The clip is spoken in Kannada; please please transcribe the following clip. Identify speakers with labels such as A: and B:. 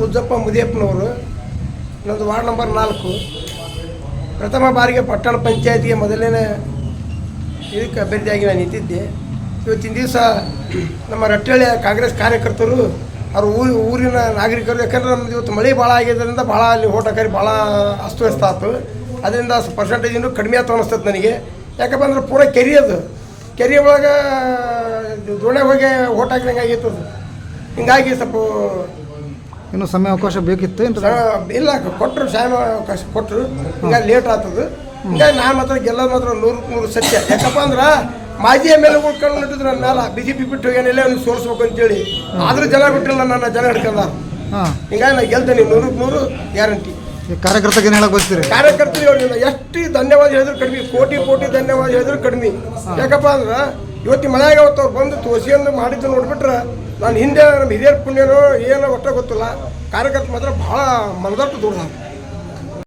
A: ಹುಜ್ಜಪ್ಪ ಮುದಿಯಪ್ಪನವರು ನನ್ನದು ವಾರ್ಡ್ ನಂಬರ್ ನಾಲ್ಕು. ಪ್ರಥಮ ಬಾರಿಗೆ ಪಟ್ಟಣ ಪಂಚಾಯತಿಗೆ ಮೊದಲನೇ ಇದಕ್ಕೆ ಅಭ್ಯರ್ಥಿಯಾಗಿ ನಾನು ನಿಂತಿದ್ದೆ. ಇವತ್ತಿನ ದಿವಸ ನಮ್ಮ ರಟ್ಟಳ್ಳಿಯ ಕಾಂಗ್ರೆಸ್ ಕಾರ್ಯಕರ್ತರು, ಅವ್ರ ಊರು ಊರಿನ ನಾಗರಿಕರು, ಯಾಕಂದ್ರೆ ನಮ್ದು ಇವತ್ತು ಮಳೆ ಭಾಳ ಆಗಿದ್ದರಿಂದ ಭಾಳ ಅಲ್ಲಿ ಓಟಕಾರಿ ಭಾಳ ಅಸ್ತವ್ಯಸ್ತ ಆಯ್ತು ಅದರಿಂದ ಪರ್ಸೆಂಟೇಜ್ ಇನ್ನೂ ಕಡಿಮೆ ಆಯ್ತು ಅನಿಸ್ತದೆ ನನಗೆ. ಯಾಕಪ್ಪ ಅಂದ್ರೆ ಪೂರ ಕೆರೆ ಅದು. ಕೆರೆ ಒಳಗೆ ದೋಣೆ ಹೋಗಿ ಓಟ್ ಹಾಕಿದಂಗೆ ಆಗಿತ್ತು ಅದು. ಹಿಂಗಾಗಿ ಸ್ವಲ್ಪ
B: ಇನ್ನು ಸಮಯ ಅವಕಾಶ ಬೇಕಿತ್ತು ಏನು
A: ಇಲ್ಲ ಕೊಟ್ಟರು ಸಾಯಂ ಅವಕಾಶ ಕೊಟ್ಟರು ಈಗ ಲೇಟ್ ಆಗ್ತದೆ ಈಗ ನಾನು ಮಾತ್ರ ಗೆಲ್ಲೋದು ಮಾತ್ರ ನೂರಕ್ಕೆ ನೂರು ಸತ್ಯ. ಯಾಕಪ್ಪ ಅಂದ್ರೆ ಮಾಜಿ ಎಂ ಎಲ್ ಎಗಳು ಕಣ್ಣು ನನ್ನ ಮೇಲೆ ಬಿ ಜೆ ಪಿ ಬಿಟ್ಟು ಏನಿಲ್ಲ ಅವ್ನಿಗೆ ಸೋರಿಸ್ಬೇಕು ಅಂತೇಳಿ. ಆದರೂ ಜನ ಬಿಟ್ಟಿಲ್ಲ ನನ್ನ ಜನ ಹಿಡ್ಕೊಂಡ. ಹಿಂಗಾಗಿ ನಾನು ಗೆಲ್ತೇನೆ ನೂರಕ್ಕೆ ನೂರು ಗ್ಯಾರಂಟಿ
B: ಕಾರ್ಯಕರ್ತರಿಗೆ ಏನು ಹೇಳಕ್ ಬಯಸ್ತೀರಿ?
A: ಕಾರ್ಯಕರ್ತರಿಗೆ ಎಷ್ಟು ಧನ್ಯವಾದ ಹೇಳಿದ್ರು ಕಡಿಮೆ ಕೋಟಿ ಕೋಟಿ ಧನ್ಯವಾದ ಹೇಳಿದ್ರು ಕಡಿಮೆ. ಯಾಕಪ್ಪ ಅಂದ್ರೆ ಇವತ್ತು ಮನೆಯಾಗ ಅವತ್ತು ಅವ್ರು ಬಂದು ತೋರಿಸಿಕೊಂಡು ಮಾಡಿದ್ದು ನೋಡ್ಬಿಟ್ರೆ ನಾನು ಹಿಂದೆ ನಮ್ಮ ಹಿರಿಯರ ಪುಣ್ಯನೋ ಏನೋ ಒಟ್ಟ ಗೊತ್ತಿಲ್ಲ. ಕಾರ್ಯಕರ್ತ ಮಾತ್ರ ಭಾಳ ಮನದಟ್ಟು ದುಡ್ದಾರ